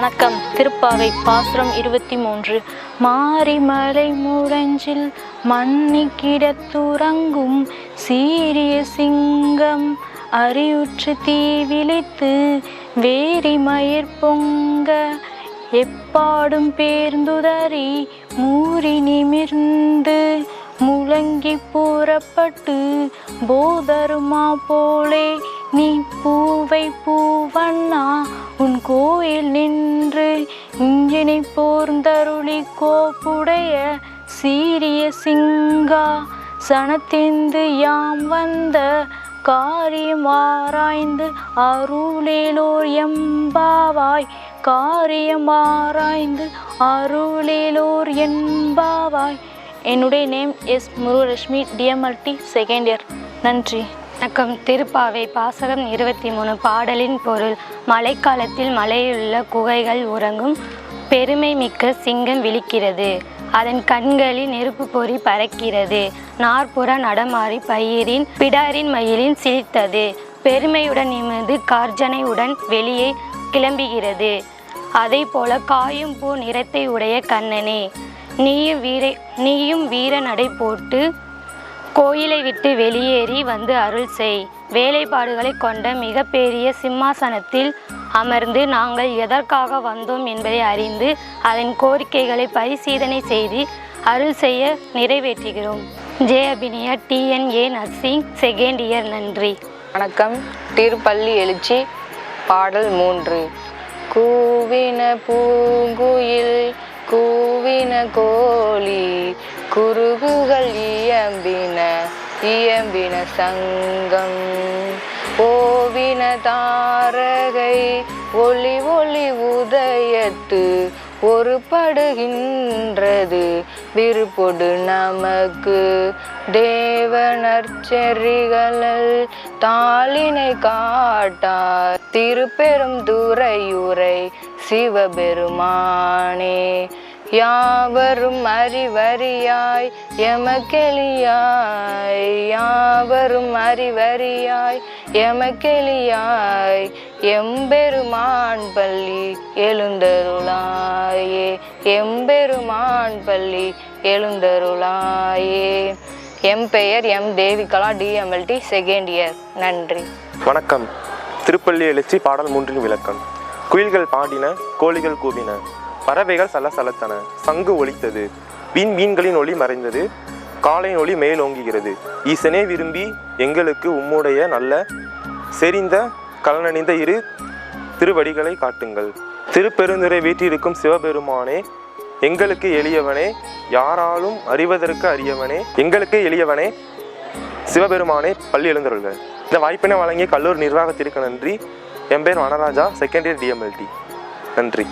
வணக்கம். திருப்பாவை பாசுரம் இருபத்தி மூன்று மாரிமலை முழஞ்சில் மன்னி கிடத்துறங்கும் சீரிய சிங்கம் அறிவுற்று தீ விழித்து வேரி மயிர் பொங்க எப்பாடும் பேர்ந்துதறி மூறி நிமிர்ந்து முழங்கி புறப்பட்டு போதருமா போலே நீ பூவை பூவண்ணா உன் கோயில் நின்று இஞ்சினை போர்ந்தருளி கோப்புடைய சீரிய சிங்கா. சனத்திந்து யாம் வந்த காரியம் ஆராய்ந்து அருளேலோர் எம்பாவாய் காரியம் ஆராய்ந்து அருளேலோர் என்பாவாய். என்னுடைய name S Murugalakshmi DMLT second year நன்றி. வணக்கம். திருப்பாவை பாசகம் இருபத்தி மூணு பாடலின் பொருள் மழைக்காலத்தில் மலையிலுள்ள குகைகள் உறங்கும் பெருமை மிக்க சிங்கம் விழிக்கிறது. அதன் கண்களில் நெருப்பு பொறி பறக்கிறது. நாற்புற நடமாறி பயிரின் பிடாரின் மயிலின் சிரித்தது. பெருமையுடன் நிமிர்ந்து கார்ஜனையுடன் வெளியே கிளம்புகிறது. அதை போல காயும் பூ நிறத்தை உடைய கண்ணனே நீயும் வீர நீயும் வீர நடை போட்டு கோயிலை விட்டு வெளியேறி வந்து அருள் செய். வேலைப்பாடுகளை கொண்ட மிகப்பெரிய சிம்மாசனத்தில் அமர்ந்து நாங்கள் எதற்காக வந்தோம் என்பதை அறிந்து அதன் கோரிக்கைகளை பரிசீலனை செய்து அருள் செய்ய நிறைவேற்றுகிறோம். J Abhinaya DNA nursing second year நன்றி. வணக்கம். திருப்பள்ளி எழுச்சி பாடல் மூன்று. கூவின பூங்குயில் கூவின கோழி குருகுகள் இயம்பின இயம்பின சங்கம். ஓவின தாரகை ஒளி ஒளி உதயத்து ஒரு படுகின்றது விருப்பொடு நமக்கு தேவனர்ச்செறிகளில் தாளினை காட்டார். திருப்பெரும் துறையுரை சிவபெருமானே. யாவரும் அறிவறியாய் எமக்கெளியாய். யாவரும் அறிவறியாய் எமக்கெளியாய். எம்பெருமான் பள்ளி எழுந்தருளாயே எம்பெருமான் பள்ளி எழுந்தருளாயே. எம் பெயர் M Devikala DMLT second year நன்றி. வணக்கம். திருப்பள்ளி எழுச்சி பாடல் மூன்றின் விளக்கம். குயில்கள் பாடின கோழிகள் கூவின. பறவைகள் சலசலத்தன. சங்கு ஒலித்தது. வீண் மீன்களின் ஒளி மறைந்தது. காலையின் ஒளி மேலோங்குகிறது. ஈசனே விரும்பி எங்களுக்கு உம்முடைய நல்ல செறிந்த கலனணிந்த இரு திருவடிகளை காட்டுங்கள். திருப்பெருந்துரை வீற்றிருக்கும் சிவபெருமானே எங்களுக்கு எளியவனே யாராலும் அறிவதற்கு அறியவனே எங்களுக்கு எளியவனே சிவபெருமானே பள்ளி எழுந்தருள்கள் இந்த வாய்ப்பினை வழங்கிய கல்லூரி நிர்வாகத்திற்கு நன்றி. என் பேர் வனராஜா செகண்ட் இயர் டிஎம்எல்டி நன்றி.